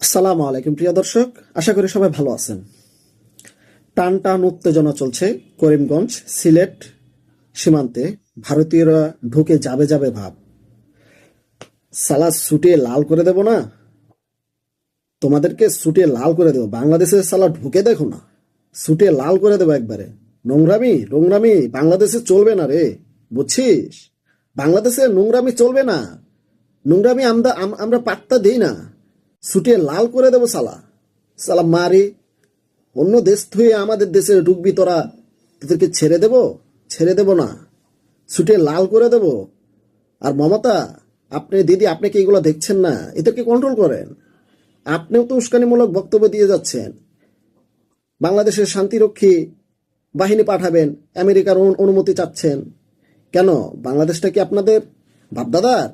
আসসালামু আলাইকুম, প্রিয় দর্শক। আশা করি সবাই ভালো আছেন। টান টান উত্তেজনা চলছে করিমগঞ্জ সিলেট সীমান্তে। ভারতীয়রা ঢুকে যাবে যাবে ভাব। সালা সুটিয়ে লাল করে দেব না? তোমাদেরকে সুটিয়ে লাল করে দেবো। বাংলাদেশের সালা ঢুকে দেখো না। সুটিয়ে লাল করে দেবো একবারে। নোংরামি নোংরামি, বাংলাদেশে চলবে না রে। বুঝছিস? বাংলাদেশে নোংরামি চলবে না। নোংরামি আমরা আমরা পাত্তা দিই না। ছুটিয়ে লাল করে দেবো সালা। সালা মারি, অন্য দেশ থুয়ে আমাদের দেশে ঢুকবি তোরা। তোদেরকে ছেড়ে দেব? ছেড়ে দেব না। ছুটিয়ে লাল করে দেব। আর মমতা, আপনি দিদি, আপনি কি এগুলো দেখছেন না? এদেরকে কন্ট্রোল করেন। আপনিও তো উস্কানিমূলক বক্তব্য দিয়ে যাচ্ছেন। বাংলাদেশের শান্তিরক্ষী বাহিনী পাঠাবেন, আমেরিকার অনুমতি চাচ্ছেন। কেন? বাংলাদেশটা কি আপনাদের? বাপদাদার?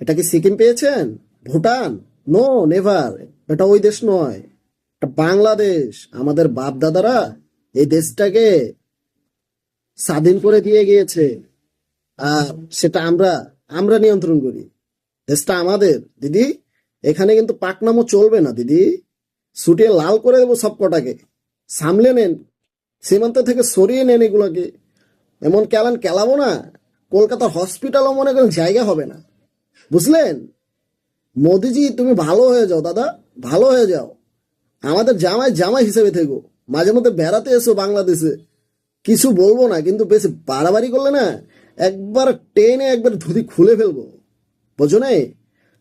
এটা কি সিকিম পেয়েছেন? ভুটান? নো নেভার এটা ওই দেশ নয়। এটা বাংলাদেশ। আমাদের বাপ দাদারা এই দেশটাকে স্বাধীন করে দিয়ে গিয়েছে। আর সেটা আমরা আমরা নিয়ন্ত্রণ করি। দেশটা আমাদের। দিদি, এখানে কিন্তু পাকনামো চলবে না, দিদি। ছুটিয়ে লাল করে দেবো সব কটাকে সামলে নেন। সীমান্ত থেকে সরিয়ে নেন এগুলোকে। এমন কেলান কেলাবো না। কলকাতার হসপিটালও মনে করেন জায়গা হবে না। বুঝলেন? মোদিজি, তুমি ভালো হয়ে যাও, দাদা, ভালো হয়ে যাও। আমাদের জামাই জামাই হিসেবে থেকো। মাঝে মধ্যে বেড়াতে এসো বাংলাদেশে। কিছু বলব না, কিন্তু বেশি বাড়াবাড়ি করলে না, একবার টেনে একবার ধুতি খুলে ফেলব। বোঝো নাই?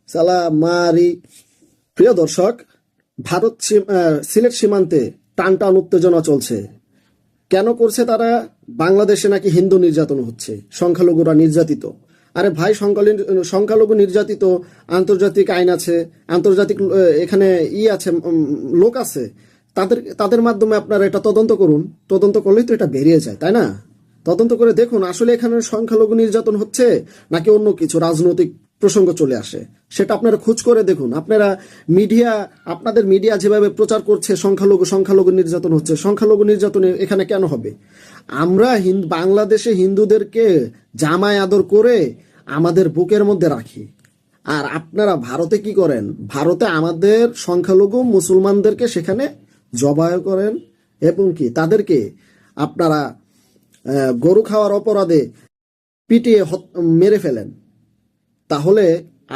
সালা মারি। প্রিয় দর্শক, ভারত সিলেট সীমান্তে টান টান উত্তেজনা চলছে। কেন করছে তারা? বাংলাদেশে নাকি হিন্দু নির্যাতন হচ্ছে, সংখ্যালঘুরা নির্যাতিত। আরে ভাই সংখ্যালঘু নির্যাতিত আন্তর্জাতিক আইন আছে, আন্তর্জাতিক এখানে ই আছে লোক আছে। তাদের তাদের মাধ্যমে আপনারা এটা তদন্ত করুন। তদন্ত করলেই তো এটা বেরিয়ে যায়, তাই না? তদন্ত করে দেখুন, আসলে এখানে সংখ্যালঘু নির্যাতন হচ্ছে নাকি অন্য কিছু, রাজনৈতিক প্রসঙ্গ চলে আসে। সেটা আপনারা খোঁজ করে দেখুন। আপনারা মিডিয়া, আপনাদের মিডিয়া যেভাবে প্রচার করছে, সংখ্যালঘু সংখ্যালঘু নির্যাতন হচ্ছে, সংখ্যালঘু নির্যাতন এখানে কেন হবে? আমরা হিন্দ বাংলাদেশে হিন্দুদেরকে জামায় আদর করে আমাদের বুকের মধ্যে রাখি। আর আপনারা ভারতে কি করেন? ভারতে আমাদের সংখ্যালঘু মুসলমানদেরকে সেখানে জবায় করেন এবং কি? তাদেরকে আপনারা গরু খাওয়ার অপরাধে পিটিয়ে মেরে ফেলেন। তাহলে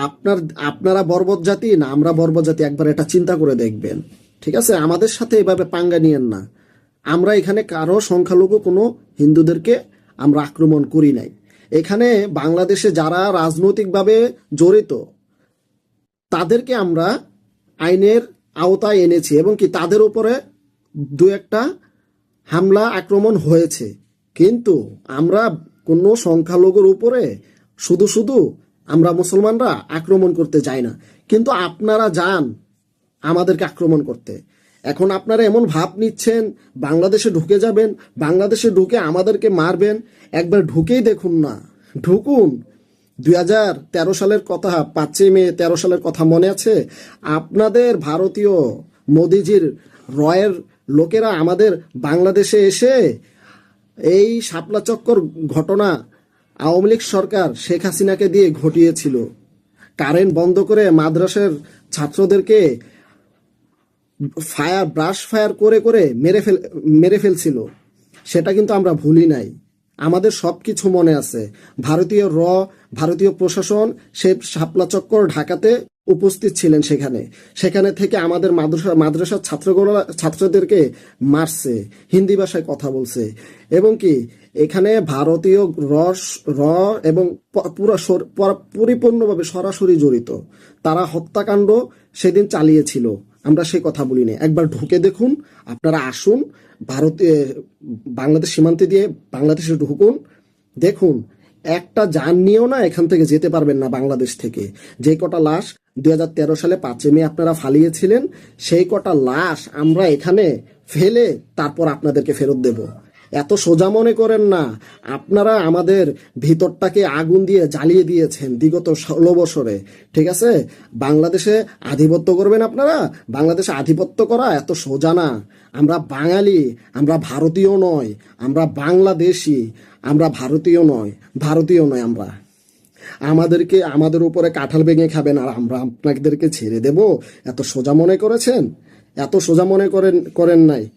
আপনার, আপনারা বর্বর জাতি না, আমরা বর্বর জাতি, একবার এটা চিন্তা করে দেখবেন। ঠিক আছে? আমাদের সাথে এভাবে পাঙ্গা নিয়েন না। আমরা এখানে কারও সংখ্যালঘু কোনো হিন্দুদেরকে আমরা আক্রমণ করি নাই। এখানে বাংলাদেশে যারা রাজনৈতিকভাবে জড়িত, তাদেরকে আমরা আইনের আওতায় এনেছি এবং কি তাদের উপরে দু একটা হামলা, আক্রমণ হয়েছে। কিন্তু আমরা কোনো সংখ্যালঘুর উপরে শুধু শুধু আমরা মুসলমানরা আক্রমণ করতে যাই না। কিন্তু আপনারা যান আমাদেরকে আক্রমণ করতে। এখন আপনারা এমন ভাব নিচ্ছেন, বাংলাদেশে ঢুকে যাবেন, বাংলাদেশে ঢুকে আমাদেরকে মারবেন। একবার ঢুকেই দেখুন না। ঢুকুন। দুই হাজার তেরো সালের কথা, পাঁচই মে তেরো সালের কথা মনে আছে? আপনাদের ভারতীয় মোদিজির রয়ের লোকেরা আমাদের বাংলাদেশে এসে এই শাপলা চক্কর ঘটনা আওয়ামী লীগ সরকার শেখ হাসিনাকে দিয়ে ঘটিয়েছিল। কারেন্ট বন্ধ করে মাদ্রাসের ছাত্রদেরকে ফায়ার, ব্রাশ ফায়ার করে করে মেরে ফেল, মেরে ফেলছিল। সেটা কিন্তু আমরা ভুলি নাই। আমাদের সব কিছু মনে আছে। ভারতীয় র, ভারতীয় প্রশাসন সে শাপলা চক্কর ঢাকাতে উপস্থিত ছিলেন সেখানে। সেখানে থেকে আমাদের মাদ্রাসা, মাদ্রাসার ছাত্রগুলো ছাত্রদেরকে মারছে, হিন্দি ভাষায় কথা বলছে। এবং কি, এখানে ভারতীয় রস, র এবং পুরা পরিপূর্ণভাবে সরাসরি জড়িত। তারা হত্যাকাণ্ড সেদিন চালিয়েছিল। আমরা সেই কথা বলি না একবার ঢুকে দেখুন, আপনারা আসুন, ভারতে, বাংলাদেশ সীমান্তে দিয়ে বাংলাদেশে ঢুকুন, দেখুন, একটা যান নিয়েও না এখান থেকে যেতে পারবেন না বাংলাদেশ থেকে। যে কটা লাশ দু হাজার তেরো সালে পাঁচই মে আপনারা ফালিয়েছিলেন, সেই কটা লাশ আমরা এখানে ফেলে তারপর আপনাদেরকে ফেরত দেব। এত সোজা মনে করেন না, আপনারা আমাদের ভিতরটাকে আগুন দিয়ে জ্বালিয়ে দিয়েছেন বিগত ষোলো বছরে, ঠিক আছে? বাংলাদেশে আধিপত্য করবেন আপনারা? বাংলাদেশে আধিপত্য করা এত সোজা না। আমরা বাঙালি, আমরা ভারতীয় নয়, আমরা বাংলাদেশি, আমরা ভারতীয় নয় ভারতীয় নয় আমরা। আমাদেরকে, আমাদের উপরে কাঁঠাল ভেঙে খাবেন আর আমরা আপনাদেরকে ছেড়ে দেব? এত সোজা মনে করেছেন? এত সোজা মনে করেন করেন নাই।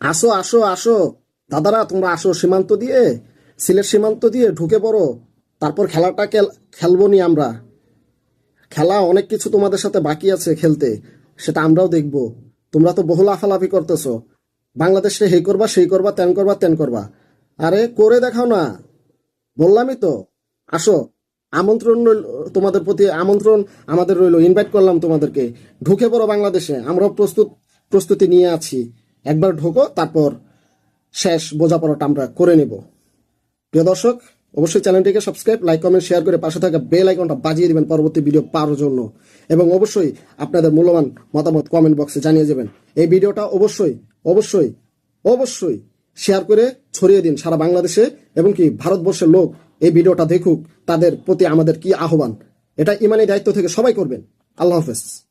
আসো আসো আসো। দাদারা, তোমরা আসো সীমান্ত দিয়ে। সিলেট সীমান্ত দিয়ে ঢুকে পড়ো। তারপর খেলাটা খেল- খেলব নি আমরা। খেলা অনেক কিছু তোমাদের সাথে বাকি আছে খেলতে। সেটা আমরাও দেখব। তোমরা তো বহু লাফালাফি করতেছো। বাংলাদেশে হেই করবা, সেই করবা, তেন করবা তেন করবা। আরে, করে দেখাও না। বললামই তো। আসো। আমন্ত্রণ তোমাদের প্রতি আমন্ত্রণ, আমাদের রইল ইনভাইট করলাম তোমাদেরকে। ঢুকে পড়ো বাংলাদেশে, আমরাও প্রস্তুত, প্রস্তুতি নিয়ে আছি। একবার ঢোকো, তারপর শেষ বোঝাপড়াটা আমরা করে নেব। প্রিয় দর্শক, অবশ্যই চ্যানেলটিকে সাবস্ক্রাইব লাইক কমেন্ট শেয়ার করে পাশে থাকা বেল আইকনটা বাজিয়ে দিবেন পরবর্তী ভিডিও পাওয়ার জন্য। এবং অবশ্যই আপনাদের মূল্যবান মতামত কমেন্ট বক্সে জানিয়ে যাবেন এই ভিডিওটা অবশ্যই অবশ্যই অবশ্যই শেয়ার করে ছড়িয়ে দিন সারা বাংলাদেশে, এবং কি ভারতবর্ষের লোক এই ভিডিওটা দেখুক তাদের প্রতি আমাদের কি আহ্বান? এটা ইমানি দায়িত্ব থেকে সবাই করবেন। আল্লাহ হাফেজ।